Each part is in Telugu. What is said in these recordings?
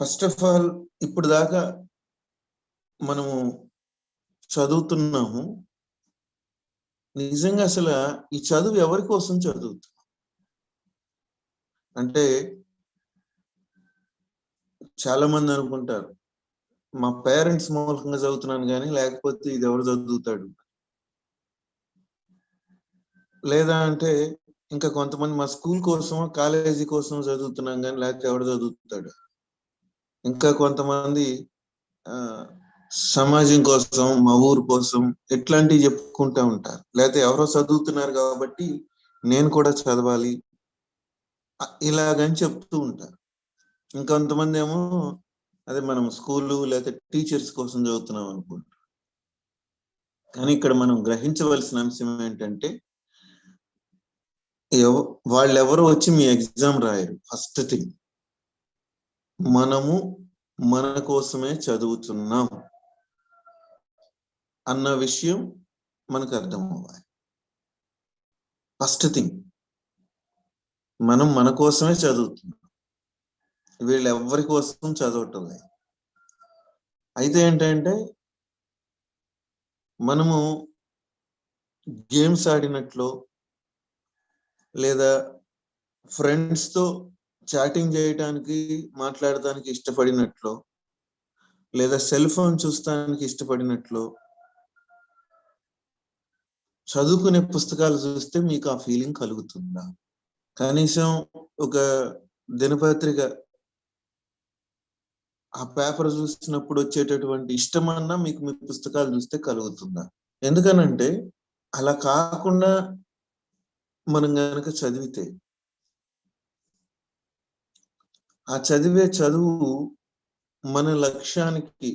ఫస్ట్ ఆఫ్ ఆల్ ఇప్పుడు దాకా మనము చదువుతున్నాము. నిజంగా అసలు ఈ చదువు ఎవరి కోసం చదువుతున్నాం? అంటే చాలా మంది అనుకుంటారు మా పేరెంట్స్ మూలకంగా చదువుతున్నాను కానీ లేకపోతే ఇది ఎవరు చదువుతాడు? లేదా అంటే ఇంకా కొంతమంది మా స్కూల్ కోసం కాలేజీ కోసం చదువుతున్నాం కానీ లేకపోతే ఎవడు చదువుతాడు? ఇంకా కొంతమంది ఆ సమాజం కోసం మా ఊరు కోసం ఇట్లాంటివి చెప్పుకుంటా ఉంటారు. లేకపోతే ఎవరో చదువుతున్నారు కాబట్టి నేను కూడా చదవాలి. ఇలాగని చెప్తూ ఉంటారు. ఇంకొంతమంది ఏమో అదే మనం స్కూల్ లేకపోతే టీచర్స్ కోసం చదువుతున్నాం అనుకుంటాం కానీ ఇక్కడ మనం గ్రహించవలసిన అంశం ఏంటంటే వాళ్ళెవరో వచ్చి మీ ఎగ్జామ్ రాయరు ఫస్ట్ థింగ్. మనము మన కోసమే చదువుతున్నాం అన్న విషయం మనకు అర్థం అవ్వాలి ఫస్ట్ థింగ్ మనం మన కోసమే చదువుతున్నాం. వీళ్ళు ఎవరి కోసం చదవటం లేదు అయితే ఏంటంటే మనము గేమ్స్ ఆడినట్లు లేదా ఫ్రెండ్స్తో చాటింగ్ చేయటానికి మాట్లాడటానికి ఇష్టపడినట్లు లేదా సెల్ ఫోన్ చూస్తానికి ఇష్టపడినట్లు చదువుకునే పుస్తకాలు చూస్తే మీకు ఆ ఫీలింగ్ కలుగుతుందా? కనీసం ఒక దినపత్రిక ఆ పేపర్ చూసినప్పుడు వచ్చేటటువంటి ఇష్టమన్నా మీకు మీ పుస్తకాలు చూస్తే కలుగుతుందా? ఎందుకనంటే అలా కాకుండా మనం కనుక చదివితే ఆ చదివే చదువు మన లక్ష్యానికి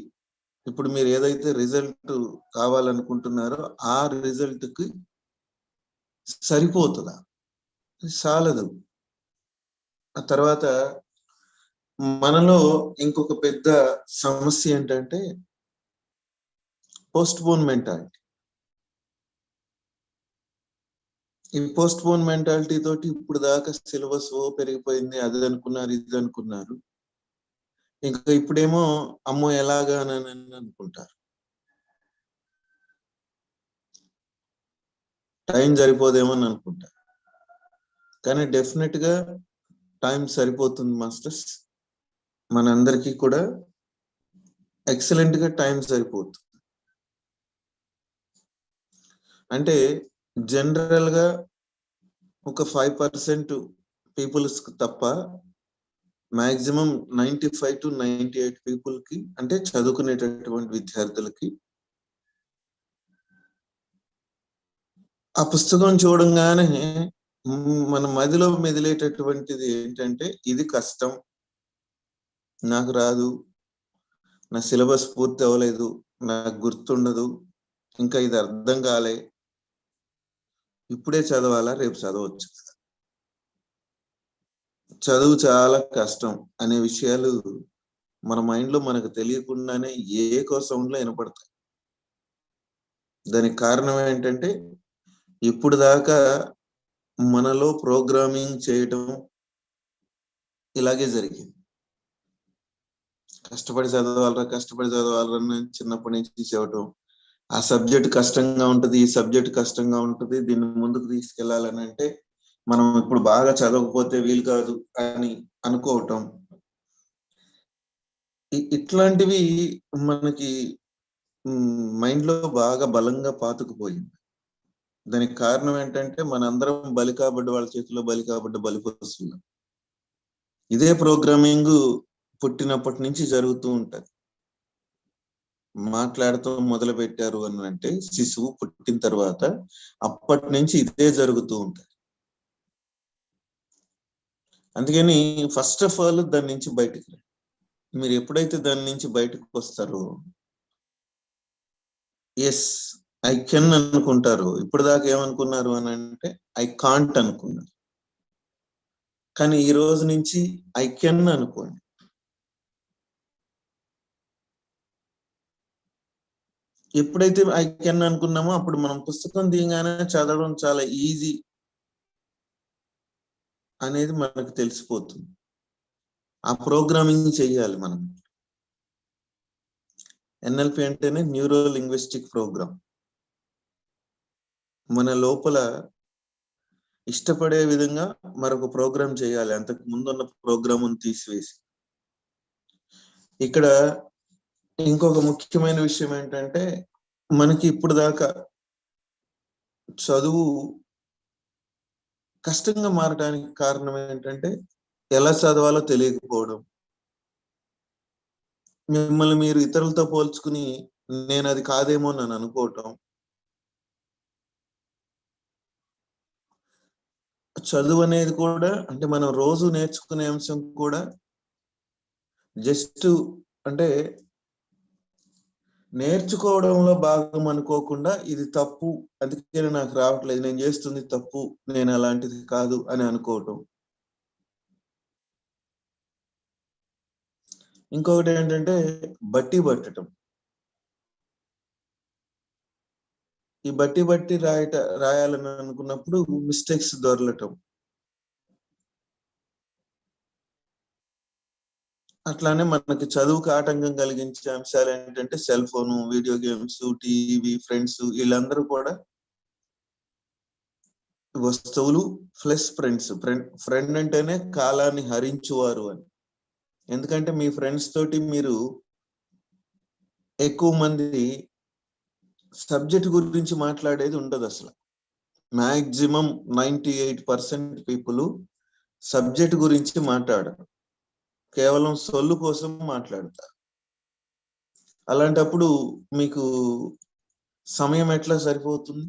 ఇప్పుడు మీరు ఏదైతే రిజల్ట్ కావాలనుకుంటున్నారో ఆ రిజల్ట్కి సరిపోతుందా? చాలదు. ఆ తర్వాత మనలో ఇంకొక పెద్ద సమస్య ఏంటంటే పోస్ట్ పోన్ మెంటాలిటీ ఈ పోస్ట్ పోన్ మెంటాలిటీ తోటి ఇప్పుడు దాకా సిలబస్ ఓ పెరిగిపోయింది అది అనుకున్నారు ఇది అనుకున్నారు. ఇంకా ఇప్పుడేమో అమ్మో ఎలాగా అని అనుకుంటారు. టైం సరిపోదేమో అని అనుకుంటారు. కానీ డెఫినెట్గా టైం సరిపోతుంది మాస్టర్స్. మనందరికీ కూడా ఎక్సలెంట్గా టైం సరిపోతుంది. అంటే జనరల్గా ఒక ఫైవ్ పర్సెంట్ పీపుల్స్ తప్ప maximum ninety five to ninety eight పీపుల్కి అంటే చదువుకునేటటువంటి విద్యార్థులకి ఆ పుస్తకం చూడంగానే మన మదిలో మెదిలేటటువంటిది ఏంటంటే ఇది కష్టం. నాకు రాదు. నా సిలబస్ పూర్తి అవ్వలేదు నాకు గుర్తుండదు. ఇంకా ఇది అర్థం కాలే. ఇప్పుడే చదవాలా? రేపు చదవచ్చు చదువు చాలా కష్టం అనే విషయాలు మన మైండ్లో మనకు తెలియకుండానే ఏకో సౌండ్లో వినపడతాయి. దానికి కారణం ఏంటంటే ఇప్పుడు దాకా మనలో ప్రోగ్రామింగ్ చేయటం ఇలాగే జరిగింది. కష్టపడి చదవాలరా కష్టపడి చదవాలరా చిన్నప్పటి నుంచి చెప్పటం ఆ సబ్జెక్ట్ కష్టంగా ఉంటుంది ఈ సబ్జెక్ట్ కష్టంగా ఉంటుంది దీన్ని ముందుకు తీసుకెళ్ళాలని అంటే మనం ఇప్పుడు బాగా చదవకపోతే వీలు కాదు అని అనుకోవటం. ఇట్లాంటివి మనకి మైండ్లో బాగా బలంగా పాతుకుపోయింది. దానికి కారణం ఏంటంటే మనందరం బలి కాబడ్డ వాళ్ళ చేతిలో బలి కాబడ్డ బలిపోస్తున్నాం ఇదే ప్రోగ్రామింగ్ పుట్టినప్పటి నుంచి జరుగుతూ ఉంటది. మాట్లాడుతూ మొదలు పెట్టారు అని అంటే శిశువు పుట్టిన తర్వాత అప్పటి నుంచి ఇదే జరుగుతూ ఉంటుంది. అందుకని ఫస్ట్ ఆఫ్ ఆల్ దాని నుంచి బయటకు మీరు ఎప్పుడైతే దాని నుంచి బయటకు వస్తారో ఎస్ ఐ కెన్ అనుకుంటారు. ఇప్పుడు దాకా ఏమనుకున్నారు అని అంటే ఐ కాంట్ అనుకున్నారు. కానీ ఈ రోజు నుంచి ఐ కెన్ అనుకోండి. ఎప్పుడైతే ఐ కెన్ అనుకున్నామో అప్పుడు మనం పుస్తకం తీయగానే చదవడం చాలా ఈజీ అనేది మనకు తెలిసిపోతుంది. ఆ ప్రోగ్రామింగ్ చేయాలి మనం. ఎన్ఎల్పి అంటేనే న్యూరో లింగ్విస్టిక్ ప్రోగ్రామ్. మన లోపల ఇష్టపడే విధంగా మరొక ప్రోగ్రామ్ చేయాలి. అంతకు ముందున్న ప్రోగ్రామ్ తీసివేసి. ఇక్కడ ఇంకొక ముఖ్యమైన విషయం ఏంటంటే మనకి ఇప్పుడు దాకా చదువు కష్టంగా మారడానికి కారణం ఏంటంటే ఎలా చదవాలో తెలియకపోవడం. మిమ్మల్ని మీరు ఇతరులతో పోల్చుకుని నేను అది కాదేమో నన్ను అనుకోవటం. చదువు అనేది కూడా అంటే మనం రోజు నేర్చుకునే అంశం కూడా జస్ట్ అంటే నేర్చుకోవడంలో భాగం అనుకోకుండా ఇది తప్పు అందుకే నాకు రావట్లేదు నేను చేస్తుంది తప్పు నేను అలాంటిది కాదు అని అనుకోవటం. ఇంకొకటి ఏంటంటే బట్టి పట్టడం ఈ బట్టి బట్టి రాయట రాయాలని అనుకున్నప్పుడు మిస్టేక్స్ దొరలటం. అట్లానే మనకి చదువుకు ఆటంకం కలిగించే అంశాలు ఏంటంటే cell phone video games TV friends వీళ్ళందరూ కూడా వస్తువులు ప్లస్ ఫ్రెండ్స్. ఫ్రెండ్ ఫ్రెండ్ అంటేనే కాలాన్ని హరించువారు అని. ఎందుకంటే మీ ఫ్రెండ్స్ తోటి మీరు ఎక్కువ మంది సబ్జెక్ట్ గురించి మాట్లాడేది ఉండదు అసలు. Maximum ninety eight percent people subject గురించి మాట్లాడరు. కేవలం సొల్లు కోసం మాట్లాడతారు అలాంటప్పుడు మీకు సమయం ఎట్లా సరిపోతుంది?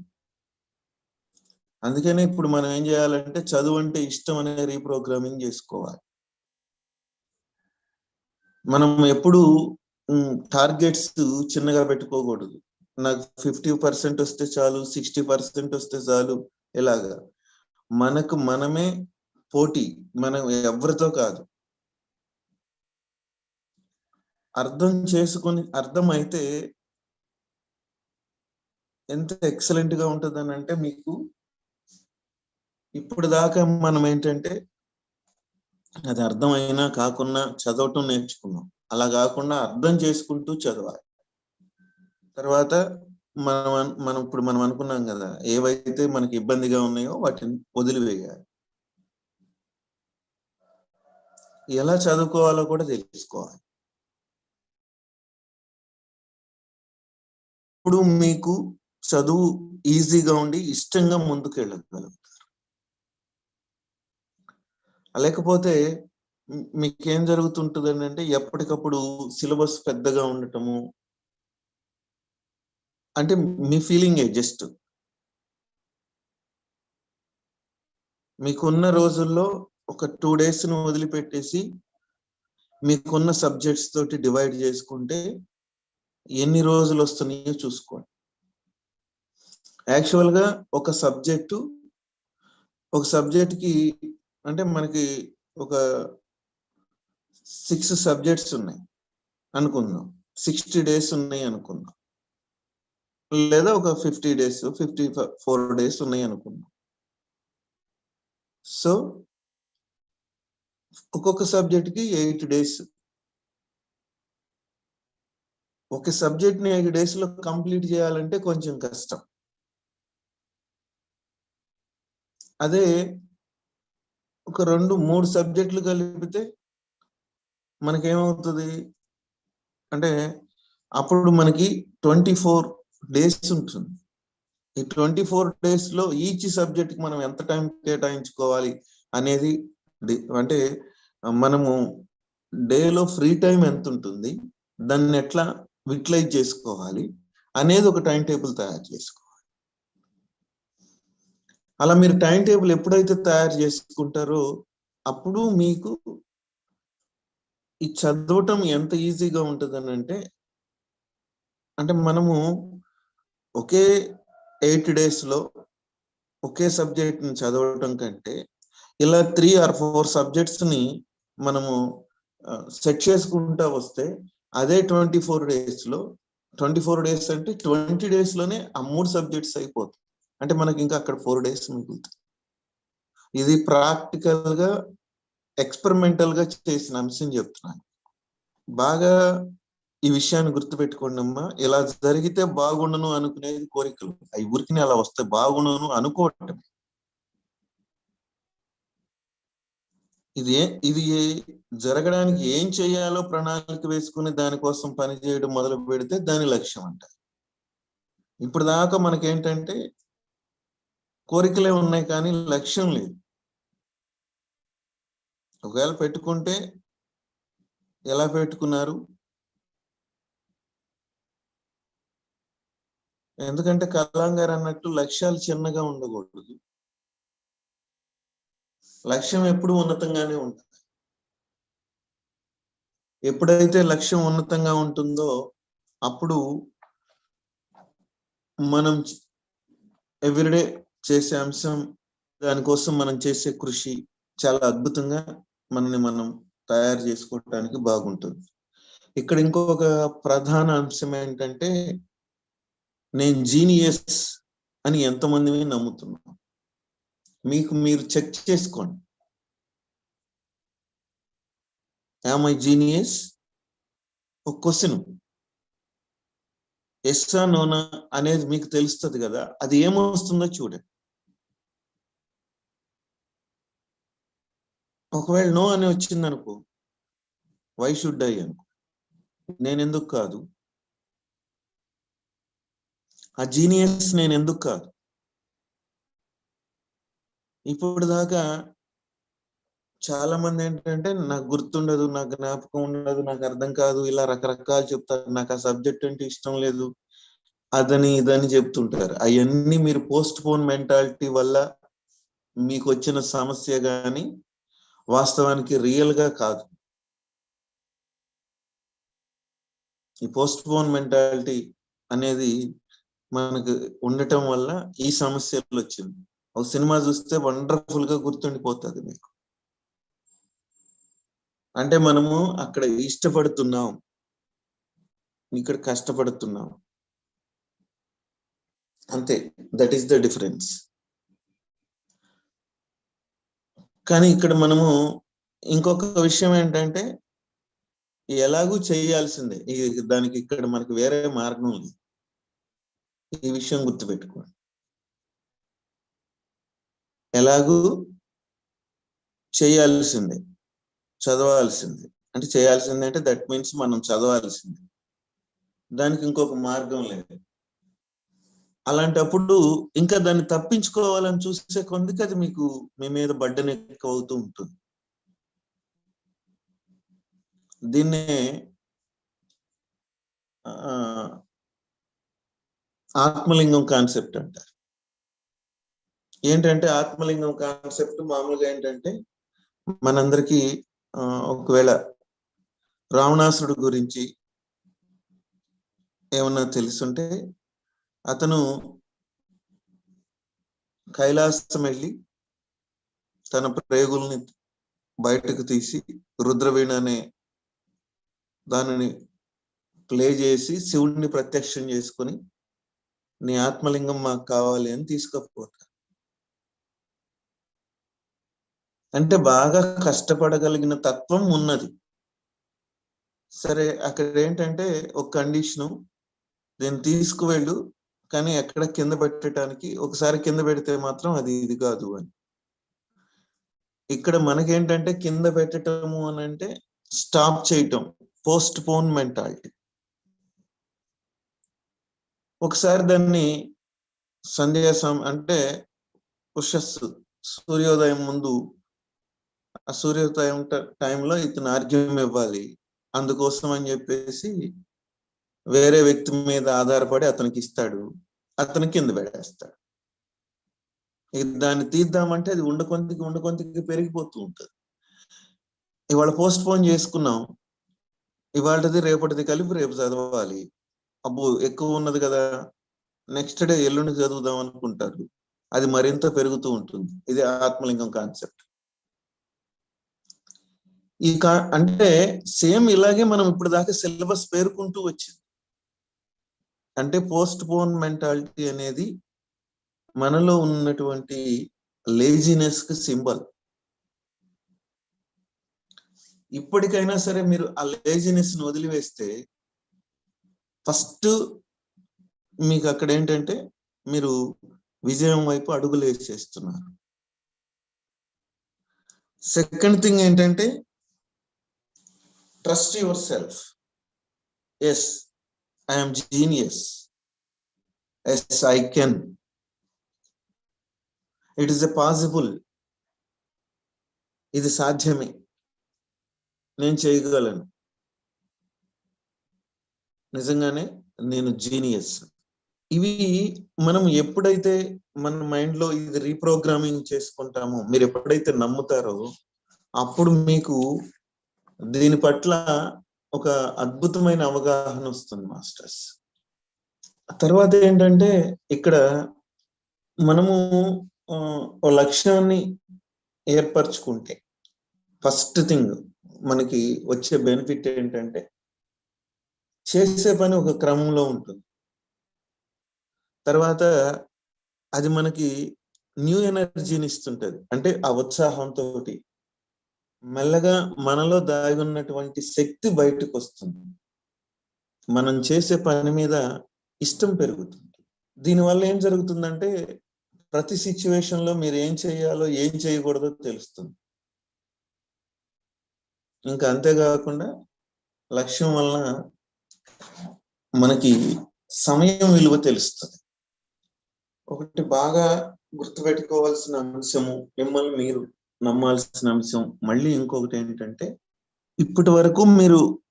అందుకనే ఇప్పుడు మనం ఏం చేయాలంటే చదువు అంటే ఇష్టం అనే రీప్రోగ్రామింగ్ చేసుకోవాలి. మనం ఎప్పుడు టార్గెట్స్ చిన్నగా పెట్టుకోకూడదు. నాకు ఫిఫ్టీ పర్సెంట్ వస్తే చాలు సిక్స్టీ పర్సెంట్ వస్తే చాలు ఇలాగా మనకు మనమే పోటీ మనం ఎవరితో కాదు. అర్థం చేసుకొని అర్థం అయితే ఎంత ఎక్సలెంట్గా ఉంటుందని అంటే మీకు ఇప్పుడు దాకా మనం ఏంటంటే అది అర్థమైనా కాకుండా చదవటం నేర్చుకున్నాం. అలా కాకుండా అర్థం చేసుకుంటూ చదవాలి. తర్వాత మనం మనం ఇప్పుడు మనం అనుకున్నాం కదా ఏవైతే మనకి ఇబ్బందిగా ఉన్నాయో వాటిని వదిలివేయాలి. ఎలా చదువుకోవాలో కూడా తెలుసుకోవాలి. అప్పుడు మీకు చదువు ఈజీగా ఉండి ఇష్టంగా ముందుకు వెళ్ళగలుగుతారు లేకపోతే మీకేం జరుగుతుంటుంది అంటే ఎప్పటికప్పుడు సిలబస్ పెద్దగా ఉండటము? అంటే మీ ఫీలింగే జస్ట్. మీకున్న రోజుల్లో ఒక టూ డేస్ను వదిలిపెట్టేసి మీకున్న సబ్జెక్ట్స్ తోటి డివైడ్ చేసుకుంటే ఎన్ని రోజులు వస్తున్నాయో చూసుకోండి. యాక్చువల్గా ఒక సబ్జెక్టు ఒక సబ్జెక్ట్కి అంటే మనకి ఒక సిక్స్ సబ్జెక్ట్స్ ఉన్నాయి అనుకుందాం. సిక్స్టీ డేస్ ఉన్నాయి అనుకుందాం. లేదా ఒక fifty days fifty four days ఉన్నాయి అనుకుందాం. సో ఒక్కొక్క సబ్జెక్ట్కి ఎయిట్ డేస్ ఒక సబ్జెక్ట్ని ఎయిట్ డేస్లో కంప్లీట్ చేయాలంటే కొంచెం కష్టం. అదే ఒక రెండు మూడు సబ్జెక్టులు కలిపితే మనకేమవుతుంది? అంటే అప్పుడు మనకి ట్వంటీ ఫోర్ డేస్ ఉంటుంది. ఈ ట్వంటీ ఫోర్ డేస్లో ఈచ్ సబ్జెక్ట్కి మనం ఎంత టైం కేటాయించుకోవాలి అనేది అంటే మనము డేలో ఫ్రీ టైం ఎంత ఉంటుంది దాన్ని ఎట్లా యూటిలైజ్ చేసుకోవాలి. అనేది ఒక టైం టేబుల్ తయారు చేసుకోవాలి. అలా మీరు టైం టేబుల్ ఎప్పుడైతే తయారు చేసుకుంటారో అప్పుడు మీకు ఈ చదవటం ఎంత ఈజీగా ఉంటుందని అంటే అంటే మనము ఒకే ఎయిట్ డేస్లో ఒకే సబ్జెక్ట్ని చదవటం కంటే ఇలా త్రీ ఆర్ ఫోర్ సబ్జెక్ట్స్ని మనము సెట్ చేసుకుంటా వస్తే అదే ట్వంటీ ఫోర్ డేస్లో ట్వంటీ ఫోర్ డేస్ అంటే ట్వంటీ డేస్లోనే ఆ మూడు సబ్జెక్ట్స్ అయిపోతాయి. అంటే మనకి ఇంకా అక్కడ ఫోర్ డేస్ మిగులుతాయి. ఇది ప్రాక్టికల్గా ఎక్స్పెరిమెంటల్గా చేసిన అంశం చెప్తున్నాను. బాగా ఈ విషయాన్ని గుర్తుపెట్టుకోండి అమ్మా ఇలా జరిగితే బాగుండను అనుకునేది కోరికలు. అవి ఊరికి అలా వస్తే బాగుండును అనుకోవటం ఇది ఇది జరగడానికి ఏం చేయాలో ప్రణాళిక వేసుకుని దానికోసం పని చేయడం మొదలు పెడితే దాని లక్ష్యం అంట. ఇప్పుడు దాకా మనకేంటంటే కోరికలే ఉన్నాయి కానీ లక్ష్యం లేదు. ఒకవేళ పెట్టుకుంటే ఎలా పెట్టుకున్నారు? ఎందుకంటే కలాం గారు అన్నట్టు లక్ష్యాలు చిన్నగా ఉండకూడదు. లక్ష్యం ఎప్పుడు ఉన్నతంగానే ఉంటుంది. ఎప్పుడైతే లక్ష్యం ఉన్నతంగా ఉంటుందో అప్పుడు మనం ఎవ్రీడే చేసే అంశం దానికోసం మనం చేసే కృషి చాలా అద్భుతంగా మనని మనం తయారు చేసుకోవటానికి బాగుంటుంది. ఇక్కడ ఇంకొక ప్రధాన అంశం ఏంటంటే నేను జీనియస్ అని ఎంతమందిని నమ్ముతున్నాను. మీకు మీరు చెక్ చేసుకోండి. ఐ జీనియస్ ఒక క్వశ్చన్ ఎస్సా నోనా అనేది మీకు తెలుస్తుంది కదా. అది ఏమొస్తుందో చూడండి. ఒకవేళ నో అని వచ్చింది అనుకో వై షుడ్ ఐ అనుకో. నేను ఎందుకు కాదు? ఆ జీనియస్ నేను ఎందుకు కాదు? ఇప్పుడు దాకా చాలా మంది ఏంటంటే నాకు గుర్తుండదు నాకు జ్ఞాపకం ఉండదు నాకు అర్థం కాదు ఇలా రకరకాలు చెప్తారు. నాకు ఆ సబ్జెక్ట్ అంటే ఇష్టం లేదు. అదని ఇదని చెప్తుంటారు. అవన్నీ మీరు పోస్ట్ పోన్ మెంటాలిటీ వల్ల మీకు వచ్చిన సమస్య కానీ వాస్తవానికి రియల్గా కాదు. ఈ పోస్ట్ పోన్ మెంటాలిటీ అనేది మనకు ఉండటం వల్ల ఈ సమస్యలు వచ్చింది ఒక సినిమా చూస్తే వండర్ఫుల్గా గుర్తుండిపోతుంది మీకు. అంటే మనము అక్కడ ఇష్టపడుతున్నాం. ఇక్కడ కష్టపడుతున్నాం. అంతే. దట్ ఈస్ ద డిఫరెన్స్ కానీ ఇక్కడ మనము ఇంకొక విషయం ఏంటంటే ఎలాగూ చేయాల్సిందే. దానికి ఇక్కడ మనకి వేరే మార్గం లేదు ఈ విషయం గుర్తుపెట్టుకోండి. ఎలాగూ చేయాల్సిందే చదవాల్సిందే. అంటే చేయాల్సిందే అంటే దట్ మీన్స్ మనం చదవాల్సిందే. దానికి ఇంకొక మార్గం లేదు. అలాంటప్పుడు ఇంకా దాన్ని తప్పించుకోవాలని చూసే కొందికి అది మీకు మీ మీద బడ్డన ఎక్కువ అవుతూ ఉంటుంది. దీన్నే ఆ, ఆత్మలింగం కాన్సెప్ట్ అంటారు. ఏంటంటే ఆత్మలింగం కాన్సెప్ట్ మామూలుగా ఏంటంటే మనందరికీ ఒకవేళ రావణాసురుడు గురించి ఏమన్నా తెలుసుంటే అతను కైలాసం వెళ్ళి తన ప్రేగుల్ని బయటకు తీసి రుద్రవీణ అనే దానిని ప్లే చేసి శివుడిని ప్రత్యక్షం చేసుకొని నీ ఆత్మలింగం మాకు కావాలి అని తీసుకపోతాడు. అంటే బాగా కష్టపడగలిగిన తత్వం ఉన్నది. సరే అక్కడ ఏంటంటే ఒక కండిషను దీన్ని తీసుకువెళ్ళు కానీ ఎక్కడ కింద పెట్టడానికి ఒకసారి కింద పెడితే మాత్రం అది ఇది కాదు అని. ఇక్కడ మనకేంటంటే కింద పెట్టటము అని అంటే స్టాప్ చేయటం పోస్ట్ పోన్ మెంటాలిటీ ఒకసారి దాన్ని సంధ్యా సం అంటే ఉషస్సు సూర్యోదయం ముందు ఆ సూర్యోదయం టైంలో ఇతను ఆర్గ్యం ఇవ్వాలి. అందుకోసం అని చెప్పేసి వేరే వ్యక్తి మీద ఆధారపడి అతనికి ఇస్తాడు. అతని కింద పెడేస్తాడు. ఇక దాన్ని తీద్దామంటే అది ఉండకొంతికి ఉండకొంతికి పెరిగిపోతూ ఉంటుంది. ఇవాళ పోస్ట్ పోన్ చేసుకున్నాం. ఇవాళది రేపటిది కలిపి రేపు చదవాలి. అబ్బో ఎక్కువ ఉన్నది కదా. నెక్స్ట్ డే ఎల్లుండి చదువుదాం అనుకుంటారు. అది మరింత పెరుగుతూ ఉంటుంది. ఇది ఆత్మలింగం కాన్సెప్ట్. ఈ కా అంటే సేమ్ ఇలాగే మనం ఇప్పుడు దాకా సిలబస్ పేర్కొంటూ వచ్చింది. అంటే పోస్ట్ పోన్ మెంటాలిటీ అనేది మనలో ఉన్నటువంటి లేజినెస్కి సింబల్. ఇప్పటికైనా సరే మీరు ఆ లేజినెస్ని వదిలివేస్తే ఫస్ట్ మీకు అక్కడ ఏంటంటే మీరు విజయం వైపు అడుగులు వేసేస్తున్నారు. సెకండ్ థింగ్ ఏంటంటే trust yourself yes I'm genius yes I can it is a possible ఇది సాధ్యమే. నేను చేయగలను. నిజంగానే నేను జీనియస్ ఇవి మనం ఎప్పుడైతే మన మైండ్లో ఇది రీప్రోగ్రామింగ్ చేసుకుంటామో మీరు ఎప్పుడైతే నమ్ముతారో అప్పుడు మీకు దీని పట్ల ఒక అద్భుతమైన అవగాహన వస్తుంది మాస్టర్స్. తర్వాత ఏంటంటే ఇక్కడ మనము ఓ లక్ష్యాన్ని ఏర్పరచుకుంటే ఫస్ట్ థింగ్ మనకి వచ్చే బెనిఫిట్ ఏంటంటే చేసే పని ఒక క్రమంలో ఉంటుంది. తర్వాత అది మనకి న్యూ ఎనర్జీని ఇస్తుంటది. అంటే ఆ ఉత్సాహంతో మెల్లగా మనలో దాగి ఉన్నటువంటి శక్తి బయటకు వస్తుంది మనం చేసే పని మీద ఇష్టం పెరుగుతుంది. దీనివల్ల ఏం జరుగుతుందంటే ప్రతి సిచ్యువేషన్లో మీరు ఏం చేయాలో ఏం చేయకూడదో తెలుస్తుంది. ఇంకా అంతేకాకుండా లక్ష్యం వలన మనకి సమయం విలువ తెలుస్తుంది. ఒకటి బాగా గుర్తుపెట్టుకోవాల్సిన అంశము మిమ్మల్ని మీరు నమ్మాల్సిన అంశం. మళ్ళీ ఇంకొకటి ఏంటంటే ఇప్పటి వరకు మీరు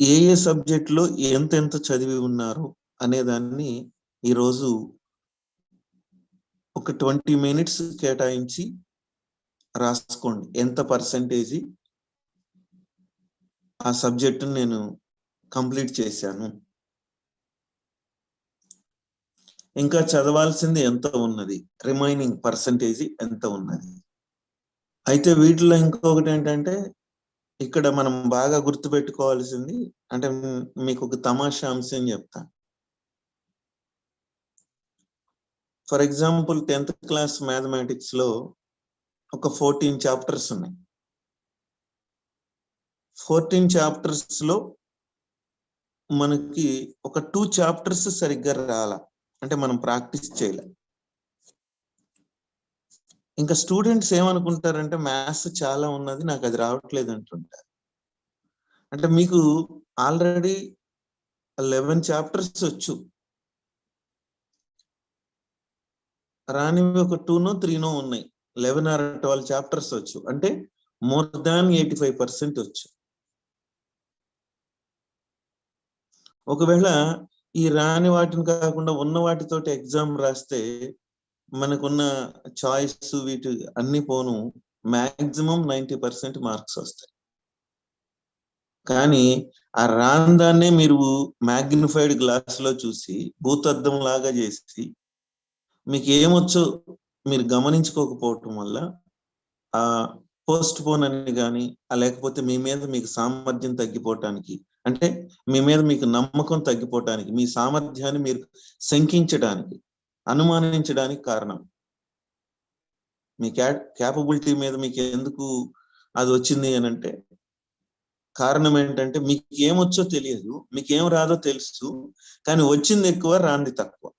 ఏ ఏ సబ్జెక్టులో ఎంతెంత చదివి ఉన్నారు అనే దాన్ని ఈరోజు ఒక ట్వంటీ మినిట్స్ కేటాయించి రాసుకోండి. ఎంత పర్సంటేజీ ఆ సబ్జెక్టు నేను కంప్లీట్ చేశాను. ఇంకా చదవాల్సింది ఎంత ఉన్నది? రిమైనింగ్ పర్సంటేజీ ఎంత ఉన్నది? అయితే వీటిలో ఇంకొకటి ఏంటంటే ఇక్కడ మనం బాగా గుర్తుపెట్టుకోవాల్సింది అంటే మీకు ఒక తమాషా అంశం చెప్తా. ఫర్ ఎగ్జాంపుల్ టెన్త్ క్లాస్ మ్యాథమెటిక్స్లో ఒక ఫోర్టీన్ చాప్టర్స్ ఉన్నాయి. ఫోర్టీన్ చాప్టర్స్లో మనకి ఒక టూ చాప్టర్స్ సరిగ్గా రాల. అంటే మనం ప్రాక్టీస్ చేయలే. ఇంకా స్టూడెంట్స్ ఏమనుకుంటారంటే మ్యాథ్స్ చాలా ఉన్నది నాకు అది రావట్లేదు అంటుంటారు. అంటే మీకు ఆల్రెడీ లెవెన్ చాప్టర్స్ వచ్చు. రానివి ఒక టూనో త్రీనో ఉన్నాయి. లెవెన్ ఆర్ ట్వెల్వ్ చాప్టర్స్ వచ్చు. అంటే more than eighty five percent వచ్చు. ఒకవేళ ఈ రాని వాటిని కాకుండా ఉన్న వాటితోటి ఎగ్జామ్ రాస్తే మనకున్న చాయిస్ వీటి అన్ని పోను మాక్సిమం నైంటీ పర్సెంట్ మార్క్స్ వస్తాయి. కానీ ఆ రాందాన్నే మీరు మ్యాగ్నిఫైడ్ గ్లాస్లో చూసి భూతద్దం లాగా చేసి మీకు ఏమొచ్చో మీరు గమనించుకోకపోవటం వల్ల ఆ పోస్ట్ పోన్ అని కానీ లేకపోతే మీ మీద మీకు సామర్థ్యం తగ్గిపోవటానికి అంటే మీ మీద మీకు నమ్మకం తగ్గిపోవటానికి మీ సామర్థ్యాన్ని మీరు శంకించడానికి అనుమానించడానికి కారణం. మీ క్యా క్యాపబిలిటీ మీద మీకు ఎందుకు అది వచ్చింది అని అంటే కారణం ఏంటంటే మీకు ఏమొచ్చో తెలియదు మీకు ఏం రాదో తెలుసు కానీ వచ్చింది ఎక్కువ రాంది తక్కువ.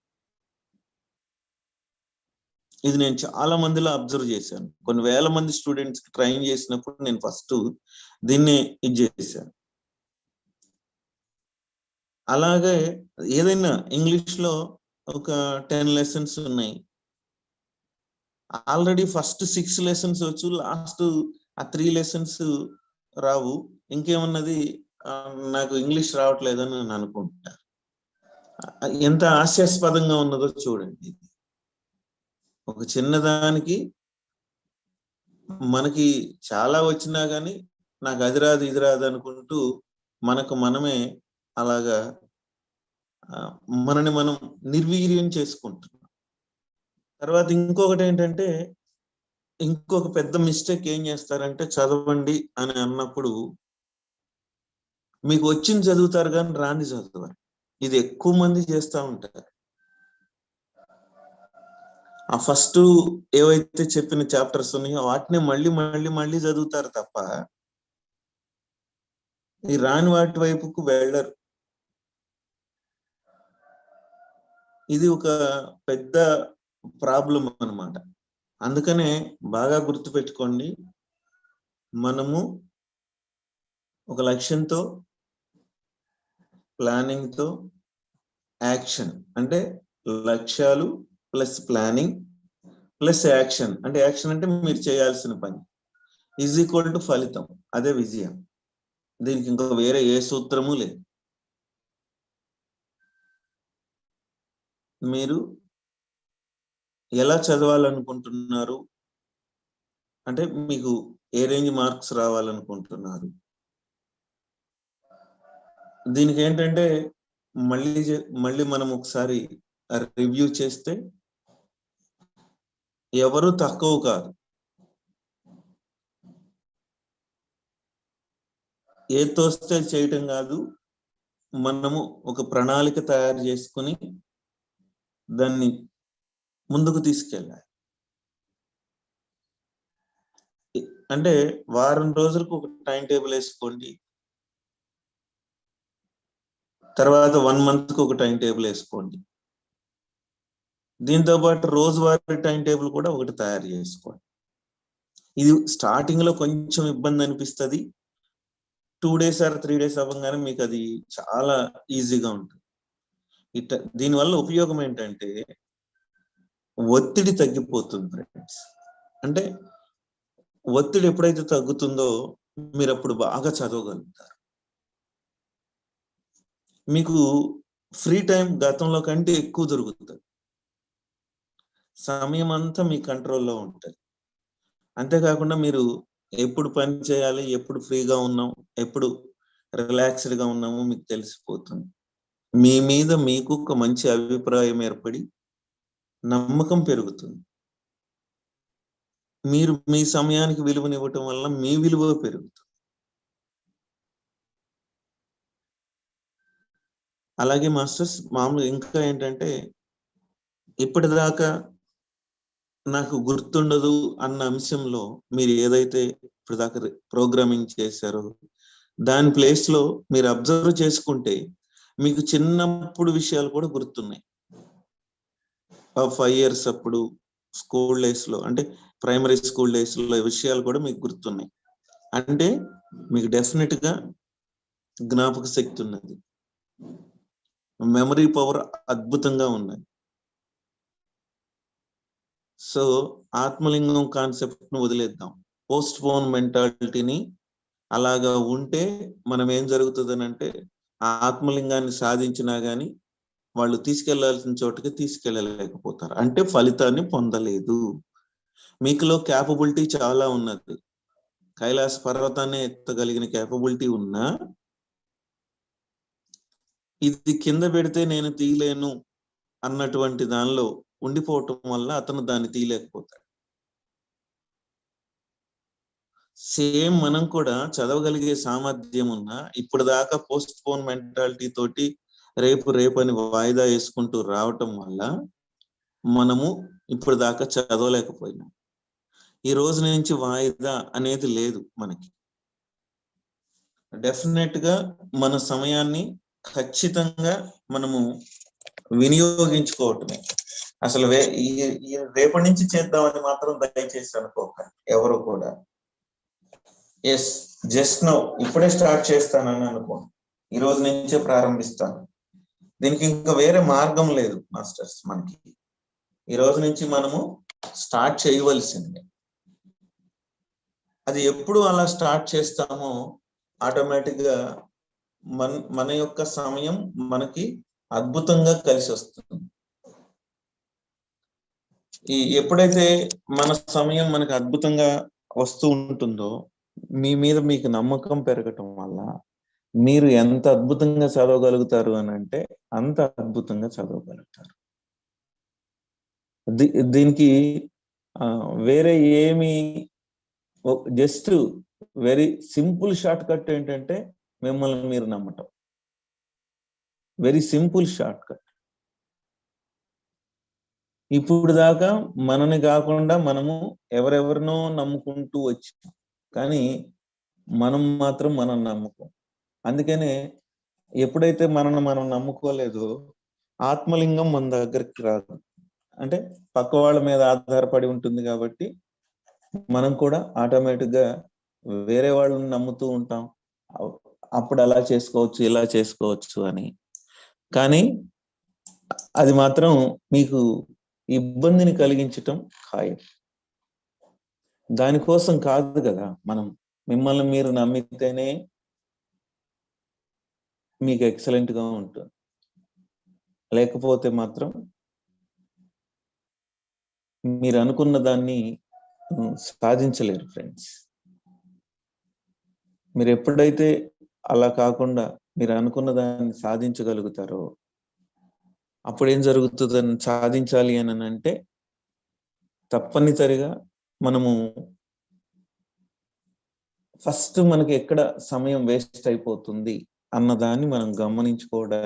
ఇది నేను చాలా మందిలో అబ్జర్వ్ చేశాను. కొన్ని వేల మంది స్టూడెంట్స్కి ట్రైన్ చేసినప్పుడు నేను ఫస్ట్ దీన్నే ఇది చేశాను. అలాగే ఏదైనా ఇంగ్లీష్లో ఒక టెన్ లెసన్స్ ఉన్నాయి. ఆల్రెడీ ఫస్ట్ సిక్స్ లెసన్స్ వచ్చు లాస్ట్ ఆ త్రీ లెసన్స్ రావు. ఇంకేమన్నది? నాకు ఇంగ్లీష్ రావట్లేదని నేను అనుకుంటా. ఎంత హాస్యాస్పదంగా ఉన్నదో చూడండి ఒక చిన్నదానికి మనకి చాలా వచ్చినా కానీ నాకు అది రాదు ఇది రాదు అనుకుంటూ మనకు మనమే అలాగా మనని మనం నిర్వీర్యం చేసుకుంటున్నాం. తర్వాత ఇంకొకటి ఏంటంటే ఇంకొక పెద్ద మిస్టేక్ ఏం చేస్తారంటే చదవండి అని అన్నప్పుడు మీకు వచ్చింది చదువుతారు కానీ రాంది చదవరు. ఇది ఎక్కువ మంది చేస్తూ ఉంటారు. ఆ ఫస్ట్ ఏవైతే చెప్పిన చాప్టర్స్ ఉన్నాయో వాటిని మళ్ళీ మళ్ళీ మళ్ళీ చదువుతారు తప్ప ఈ రాని వాటి వైపుకు వెళ్ళరు. ఇది ఒక పెద్ద ప్రాబ్లం అన్నమాట. అందుకనే బాగా గుర్తుపెట్టుకోండి మనము ఒక లక్ష్యంతో ప్లానింగ్తో యాక్షన్ అంటే లక్ష్యాలు ప్లస్ ప్లానింగ్ ప్లస్ యాక్షన్ అంటే యాక్షన్ అంటే మీరు చేయాల్సిన పని. ఈజ్ ఈక్వల్ టు ఫలితం అదే విజయం. దీనికి ఇంకొక వేరే ఏ సూత్రము లేదు. మీరు ఎలా చదవాలనుకుంటున్నారు? అంటే మీకు ఏ రేంజ్ మార్క్స్ రావాలనుకుంటున్నారు? దీనికి ఏంటంటే మళ్ళీ మళ్ళీ మనం ఒకసారి రివ్యూ చేస్తే ఎవరు తక్కువ కాదు. ఏ తోస్తే చేయటం కాదు. మనము ఒక ప్రణాళిక తయారు చేసుకుని దాన్ని ముందుకు తీసుకెళ్ళాలి. అంటే వారం రోజులకు ఒక టైం టేబుల్ వేసుకోండి. తర్వాత వన్ మంత్కి ఒక టైం టేబుల్ వేసుకోండి. దీంతో పాటు రోజువారీ టైం టేబుల్ కూడా ఒకటి తయారు చేసుకోండి. ఇది స్టార్టింగ్లో కొంచెం ఇబ్బంది అనిపిస్తుంది. Two days or three days అవ్వగానే మీకు అది చాలా ఈజీగా ఉంటుంది. ఇట్ట దీనివల్ల ఉపయోగం ఏంటంటే ఒత్తిడి తగ్గిపోతుంది ఫ్రెండ్స్ అంటే ఒత్తిడి ఎప్పుడైతే తగ్గుతుందో మీరు అప్పుడు బాగా చదవగలుగుతారు. మీకు ఫ్రీ టైం గతంలో కంటే ఎక్కువ దొరుకుతుంది. సమయం అంతా మీ కంట్రోల్లో ఉంటుంది. అంతేకాకుండా మీరు ఎప్పుడు పని చేయాలి ఎప్పుడు ఫ్రీగా ఉన్నాం ఎప్పుడు రిలాక్స్డ్గా ఉన్నామో మీకు తెలిసిపోతుంది. మీ మీద మీకు ఒక మంచి అభిప్రాయం ఏర్పడి నమ్మకం పెరుగుతుంది. మీరు మీ సమయానికి విలువనివ్వటం వల్ల మీ విలువ పెరుగుతుంది. అలాగే మాస్టర్స్ మామూలుగా ఇంకా ఏంటంటే ఇప్పటిదాకా నాకు గుర్తుండదు అన్న అంశంలో మీరు ఏదైతే ఇప్పటిదాకా ప్రోగ్రామింగ్ చేశారో దాని ప్లేస్లో మీరు అబ్జర్వ్ చేసుకుంటే మీకు చిన్నప్పుడు విషయాలు కూడా గుర్తున్నాయి. ఫైవ్ ఇయర్స్ అప్పుడు స్కూల్ డేస్లో అంటే ప్రైమరీ స్కూల్ డేస్లో విషయాలు కూడా మీకు గుర్తున్నాయి. అంటే మీకు డెఫినెట్గా జ్ఞాపక శక్తి ఉన్నది. మెమరీ పవర్ అద్భుతంగా ఉన్నది. సో ఆత్మలింగం కాన్సెప్ట్ను వదిలేద్దాం. పోస్ట్ పోన్ మెంటాలిటీని అలాగా ఉంటే మనం ఏం జరుగుతుంది అంటే ఆ ఆత్మలింగాన్ని సాధించినా కానీ వాళ్ళు తీసుకెళ్ళాల్సిన చోటుకి తీసుకెళ్ళలేకపోతారు. అంటే ఫలితాన్ని పొందలేదు. మీకులో క్యాపబిలిటీ చాలా ఉన్నది. కైలాస పర్వతాన్ని ఎత్తగలిగిన క్యాపబిలిటీ ఉన్నా ఇది కింద పెడితే నేను తీయలేను అన్నటువంటి దానిలో ఉండిపోవటం వల్ల అతను దాన్ని తీయలేకపోతాడు. సేమ్ మనం కూడా చదవగలిగే సామర్థ్యం ఉన్న ఇప్పుడు దాకా పోస్ట్ పోన్ మెంటాలిటీ తోటి రేపు రేపు అని వాయిదా వేసుకుంటూ రావటం వల్ల మనము ఇప్పుడు దాకా చదవలేకపోయినాం. ఈ రోజు నుంచి వాయిదా అనేది లేదు మనకి. డెఫినెట్గా మన సమయాన్ని ఖచ్చితంగా మనము వినియోగించుకోవటమే. అసలు రేపటి నుంచి చేద్దామని మాత్రం దయచేసి అనుకోక ఎవరు కూడా. ఎస్ జస్ట్ నో ఇప్పుడే స్టార్ట్ చేస్తానని అనుకో. ఈ రోజు నుంచే ప్రారంభిస్తాను. దీనికి ఇంకా వేరే మార్గం లేదు మాస్టర్స్ మనకి. ఈ రోజు నుంచి మనము స్టార్ట్ చేయవలసిందే. అది ఎప్పుడు అలా స్టార్ట్ చేస్తామో ఆటోమేటిక్గా మన మన యొక్క సమయం మనకి అద్భుతంగా కలిసి వస్తుంది. ఈ ఎప్పుడైతే మన సమయం మనకి అద్భుతంగా వస్తూ ఉంటుందో మీ మీద మీకు నమ్మకం పెరగటం వల్ల మీరు ఎంత అద్భుతంగా చదవగలుగుతారు అని అంటే అంత అద్భుతంగా చదవగలుగుతారు. దీ- దీనికి వేరే ఏమి just very simple short cut ఏంటంటే మిమ్మల్ని మీరు నమ్మటం. Very simple short cut. ఇప్పుడు దాకా మనని కాకుండా మనము ఎవరెవరినో నమ్ముకుంటూ వచ్చాం. కానీ మనం మాత్రం మనం నమ్మకం. అందుకనే ఎప్పుడైతే మనల్ని మనం నమ్ముకోలేదో ఆత్మలింగం మన దగ్గరికి రాదు. అంటే పక్క వాళ్ళ మీద ఆధారపడి ఉంటుంది కాబట్టి మనం కూడా ఆటోమేటిక్గా వేరే వాళ్ళని నమ్ముతూ ఉంటాం. అప్పుడు అలా చేసుకోవచ్చు ఇలా చేసుకోవచ్చు అని. కానీ అది మాత్రం మీకు ఇబ్బందిని కలిగించటం ఖాయం. దానికోసం కాదు కదా మనం మిమ్మల్ని మీరు నమ్మితేనే మీకు ఎక్సలెంట్గా ఉంటుంది. లేకపోతే మాత్రం మీరు అనుకున్న దాన్ని సాధించలేరు ఫ్రెండ్స్. మీరు ఎప్పుడైతే అలా కాకుండా మీరు అనుకున్న దాన్ని సాధించగలుగుతారో అప్పుడు ఏం జరుగుతుందని సాధించాలి అని అంటే తప్పనిసరిగా మనము ఫస్ట్ మనకి ఎక్కడ సమయం వేస్ట్ అయిపోతుంది అన్నదాన్ని మనం గమనించుకోవడానికి